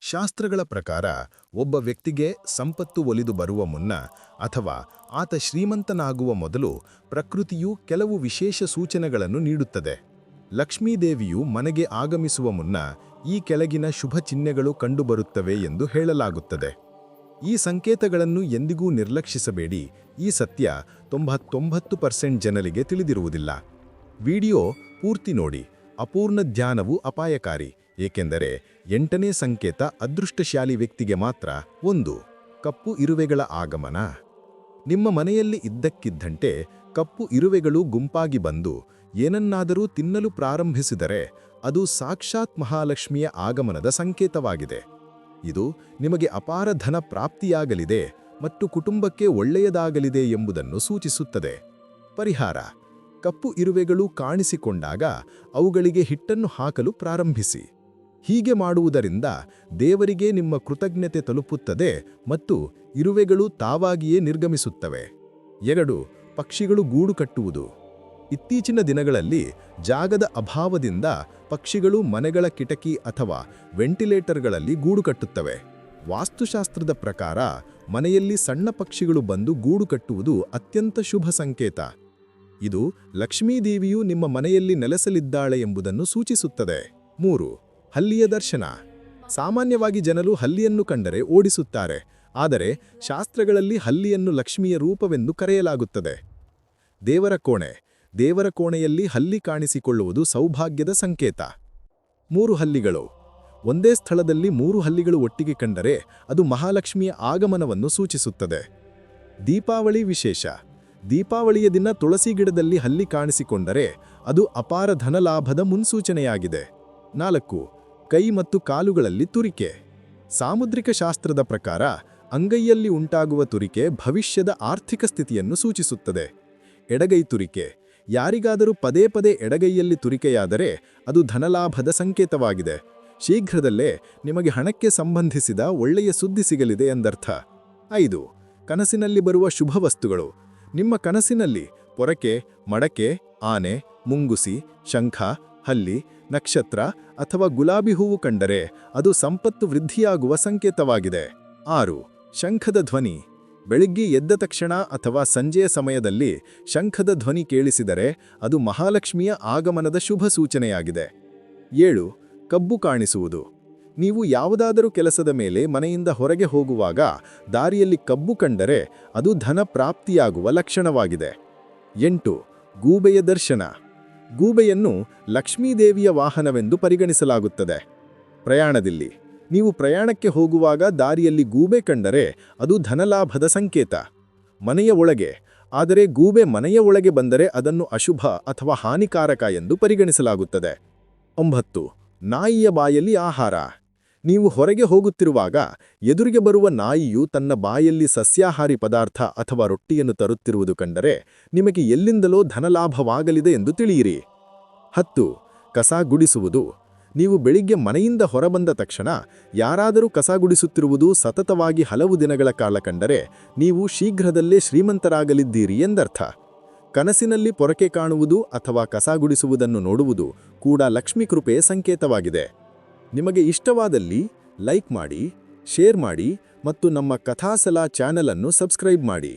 ಶಾಸ್ತ್ರಗಳ ಪ್ರಕಾರ ಒಬ್ಬ ವ್ಯಕ್ತಿಗೆ ಸಂಪತ್ತು ಒಲಿದು ಬರುವ ಮುನ್ನ ಅಥವಾ ಆತ ಶ್ರೀಮಂತನಾಗುವ ಮೊದಲು ಪ್ರಕೃತಿಯು ಕೆಲವು ವಿಶೇಷ ಸೂಚನೆಗಳನ್ನು ನೀಡುತ್ತದೆ. ಲಕ್ಷ್ಮೀದೇವಿಯು ಮನೆಗೆ ಆಗಮಿಸುವ ಮುನ್ನ ಈ ಕೆಳಗಿನ ಶುಭ ಚಿಹ್ನೆಗಳು ಕಂಡುಬರುತ್ತವೆ ಎಂದು ಹೇಳಲಾಗುತ್ತದೆ. ಈ ಸಂಕೇತಗಳನ್ನು ಎಂದಿಗೂ ನಿರ್ಲಕ್ಷಿಸಬೇಡಿ. ಈ ಸತ್ಯ ತೊಂಬತ್ತೊಂಬತ್ತು ಪರ್ಸೆಂಟ್ ಜನರಿಗೆ ತಿಳಿದಿರುವುದಿಲ್ಲ. ವಿಡಿಯೋ ಪೂರ್ತಿ ನೋಡಿ. ಅಪೂರ್ಣ ಧ್ಯಾನವು ಅಪಾಯಕಾರಿ. ಏಕೆಂದರೆ ಎಂಟನೇ ಸಂಕೇತ ಅದೃಷ್ಟಶಾಲಿ ವ್ಯಕ್ತಿಗೆ ಮಾತ್ರ ಒಂದು, ಕಪ್ಪು ಇರುವೆಗಳ ಆಗಮನ. ನಿಮ್ಮ ಮನೆಯಲ್ಲಿ ಇದ್ದಕ್ಕಿದ್ದಂತೆ ಕಪ್ಪು ಇರುವೆಗಳು ಗುಂಪಾಗಿ ಬಂದು ಏನನ್ನಾದರೂ ತಿನ್ನಲು ಪ್ರಾರಂಭಿಸಿದರೆ ಅದು ಸಾಕ್ಷಾತ್ ಮಹಾಲಕ್ಷ್ಮಿಯ ಆಗಮನದ ಸಂಕೇತವಾಗಿದೆ. ಇದು ನಿಮಗೆ ಅಪಾರ ಧನ ಪ್ರಾಪ್ತಿಯಾಗಲಿದೆ ಮತ್ತು ಕುಟುಂಬಕ್ಕೆ ಒಳ್ಳೆಯದಾಗಲಿದೆ ಎಂಬುದನ್ನು ಸೂಚಿಸುತ್ತದೆ. ಪರಿಹಾರ, ಕಪ್ಪು ಇರುವೆಗಳು ಕಾಣಿಸಿಕೊಂಡಾಗ ಅವುಗಳಿಗೆ ಹಿಟ್ಟನ್ನು ಹಾಕಲು ಪ್ರಾರಂಭಿಸಿ. ಹೀಗೆ ಮಾಡುವುದರಿಂದ ದೇವರಿಗೆ ನಿಮ್ಮ ಕೃತಜ್ಞತೆ ತಲುಪುತ್ತದೆ ಮತ್ತು ಇರುವೆಗಳು ತಾವಾಗಿಯೇ ನಿರ್ಗಮಿಸುತ್ತವೆ. ಎರಡು, ಪಕ್ಷಿಗಳು ಗೂಡು ಕಟ್ಟುವುದು. ಇತ್ತೀಚಿನ ದಿನಗಳಲ್ಲಿ ಜಾಗದ ಅಭಾವದಿಂದ ಪಕ್ಷಿಗಳು ಮನೆಗಳ ಕಿಟಕಿ ಅಥವಾ ವೆಂಟಿಲೇಟರ್ಗಳಲ್ಲಿ ಗೂಡು ಕಟ್ಟುತ್ತವೆ. ವಾಸ್ತುಶಾಸ್ತ್ರದ ಪ್ರಕಾರ ಮನೆಯಲ್ಲಿ ಸಣ್ಣ ಪಕ್ಷಿಗಳು ಬಂದು ಗೂಡು ಕಟ್ಟುವುದು ಅತ್ಯಂತ ಶುಭ ಸಂಕೇತ. ಇದು ಲಕ್ಷ್ಮೀದೇವಿಯು ನಿಮ್ಮ ಮನೆಯಲ್ಲಿ ನೆಲೆಸಲಿದ್ದಾಳೆ ಎಂಬುದನ್ನು ಸೂಚಿಸುತ್ತದೆ. ಮೂರು ಹಲ್ಲಿಯ ದರ್ಶನ. ಸಾಮಾನ್ಯವಾಗಿ ಜನರು ಹಲ್ಲಿಯನ್ನು ಕಂಡರೆ ಓಡಿಸುತ್ತಾರೆ, ಆದರೆ ಶಾಸ್ತ್ರಗಳಲ್ಲಿ ಹಲ್ಲಿಯನ್ನು ಲಕ್ಷ್ಮಿಯ ರೂಪವೆಂದು ಕರೆಯಲಾಗುತ್ತದೆ. ದೇವರ ಕೋಣೆ. ದೇವರ ಕೋಣೆಯಲ್ಲಿ ಹಲ್ಲಿ ಕಾಣಿಸಿಕೊಳ್ಳುವುದು ಸೌಭಾಗ್ಯದ ಸಂಕೇತ. ಮೂರು ಹಲ್ಲಿಗಳು. ಒಂದೇ ಸ್ಥಳದಲ್ಲಿ ಮೂರು ಹಲ್ಲಿಗಳು ಒಟ್ಟಿಗೆ ಕಂಡರೆ ಅದು ಮಹಾಲಕ್ಷ್ಮಿಯ ಆಗಮನವನ್ನು ಸೂಚಿಸುತ್ತದೆ. ದೀಪಾವಳಿ ವಿಶೇಷ. ದೀಪಾವಳಿಯ ದಿನ ತುಳಸಿ ಗಿಡದಲ್ಲಿ ಹಲ್ಲಿ ಕಾಣಿಸಿಕೊಂಡರೆ ಅದು ಅಪಾರ ಧನಲಾಭದ ಮುನ್ಸೂಚನೆಯಾಗಿದೆ. ನಾಲ್ಕು. ಕೈ ಮತ್ತು ಕಾಲುಗಳಲ್ಲಿ ತುರಿಕೆ. ಸಾಮುದ್ರಿಕ ಶಾಸ್ತ್ರದ ಪ್ರಕಾರ, ಅಂಗೈಯಲ್ಲಿ ಉಂಟಾಗುವ ತುರಿಕೆ ಭವಿಷ್ಯದ ಆರ್ಥಿಕ ಸ್ಥಿತಿಯನ್ನು ಸೂಚಿಸುತ್ತದೆ. ಎಡಗೈ ತುರಿಕೆ, ಯಾರಿಗಾದರೂ ಪದೇ ಪದೇ ಎಡಗೈಯಲ್ಲಿ ತುರಿಕೆಯಾದರೆ ಅದು ಧನಲಾಭದ ಸಂಕೇತವಾಗಿದೆ. ಶೀಘ್ರದಲ್ಲೇ ನಿಮಗೆ ಹಣಕ್ಕೆ ಸಂಬಂಧಿಸಿದ ಒಳ್ಳೆಯ ಸುದ್ದಿ ಸಿಗಲಿದೆ ಎಂದರ್ಥ. ಐದು, ಕನಸಿನಲ್ಲಿ ಬರುವ ಶುಭ ವಸ್ತುಗಳು. ನಿಮ್ಮ ಕನಸಿನಲ್ಲಿ ಪೊರಕೆ, ಮಡಕೆ, ಆನೆ, ಮುಂಗುಸಿ, ಶಂಖ ಹಲ್ಲಿ, ನಕ್ಷತ್ರ ಅಥವಾ ಗುಲಾಬಿ ಹೂವು ಕಂಡರೆ ಅದು ಸಂಪತ್ತು ವೃದ್ಧಿಯಾಗುವ ಸಂಕೇತವಾಗಿದೆ. ಆರು, ಶಂಖದ ಧ್ವನಿ. ಬೆಳಿಗ್ಗೆ ಎದ್ದ ತಕ್ಷಣ ಅಥವಾ ಸಂಜೆಯ ಸಮಯದಲ್ಲಿ ಶಂಖದ ಧ್ವನಿ ಕೇಳಿಸಿದರೆ ಅದು ಮಹಾಲಕ್ಷ್ಮಿಯ ಆಗಮನದ ಶುಭ ಸೂಚನೆಯಾಗಿದೆ. ಏಳು, ಕಬ್ಬು ಕಾಣಿಸುವುದು. ನೀವು ಯಾವುದಾದರೂ ಕೆಲಸದ ಮೇಲೆ ಮನೆಯಿಂದ ಹೊರಗೆ ಹೋಗುವಾಗ ದಾರಿಯಲ್ಲಿ ಕಬ್ಬು ಕಂಡರೆ ಅದು ಧನ ಪ್ರಾಪ್ತಿಯಾಗುವ ಲಕ್ಷಣವಾಗಿದೆ. ಎಂಟು, ಗೂಬೆಯ ದರ್ಶನ. ಗೂಬೆಯನ್ನು ಲಕ್ಷ್ಮೀದೇವಿಯ ವಾಹನವೆಂದು ಪರಿಗಣಿಸಲಾಗುತ್ತದೆ. ಪ್ರಯಾಣದಲ್ಲಿ, ನೀವು ಪ್ರಯಾಣಕ್ಕೆ ಹೋಗುವಾಗ ದಾರಿಯಲ್ಲಿ ಗೂಬೆ ಕಂಡರೆ ಅದು ಧನಲಾಭದ ಸಂಕೇತ. ಮನೆಯ ಒಳಗೆ, ಆದರೆ ಗೂಬೆ ಮನೆಯ ಒಳಗೆ ಬಂದರೆ ಅದನ್ನು ಅಶುಭ ಅಥವಾ ಹಾನಿಕಾರಕ ಎಂದು ಪರಿಗಣಿಸಲಾಗುತ್ತದೆ. ಒಂಬತ್ತು, ನಾಯಿಯ ಬಾಯಲ್ಲಿ ಆಹಾರ. ನೀವು ಹೊರಗೆ ಹೋಗುತ್ತಿರುವಾಗ ಎದುರಿಗೆ ಬರುವ ನಾಯಿಯು ತನ್ನ ಬಾಯಲ್ಲಿ ಸಸ್ಯಾಹಾರಿ ಪದಾರ್ಥ ಅಥವಾ ರೊಟ್ಟಿಯನ್ನು ತರುತ್ತಿರುವುದು ಕಂಡರೆ ನಿಮಗೆ ಎಲ್ಲಿಂದಲೋ ಧನಲಾಭವಾಗಲಿದೆ ಎಂದು ತಿಳಿಯಿರಿ. ಹತ್ತು, ಕಸ ಗುಡಿಸುವುದು. ನೀವು ಬೆಳಿಗ್ಗೆ ಮನೆಯಿಂದ ಹೊರಬಂದ ತಕ್ಷಣ ಯಾರಾದರೂ ಕಸ ಗುಡಿಸುತ್ತಿರುವುದು ಸತತವಾಗಿ ಹಲವು ದಿನಗಳ ಕಾಲ ಕಂಡರೆ ನೀವು ಶೀಘ್ರದಲ್ಲೇ ಶ್ರೀಮಂತರಾಗಲಿದ್ದೀರಿ ಎಂದರ್ಥ. ಕನಸಿನಲ್ಲಿ ಪೊರಕೆ ಕಾಣುವುದು ಅಥವಾ ಕಸ ಗುಡಿಸುವುದನ್ನು ನೋಡುವುದು ಕೂಡ ಲಕ್ಷ್ಮೀ ಕೃಪೆಯ ಸಂಕೇತವಾಗಿದೆ. ನಿಮಗೆ ಇಷ್ಟವಾದಲ್ಲಿ ಲೈಕ್ ಮಾಡಿ ಶೇರ್ ಮಾಡಿ ಮತ್ತು ನಮ್ಮ ಕಥಾಸಲ ಚಾನಲ್ ಅನ್ನು ಸಬ್ಸ್ಕ್ರೈಬ್ ಮಾಡಿ.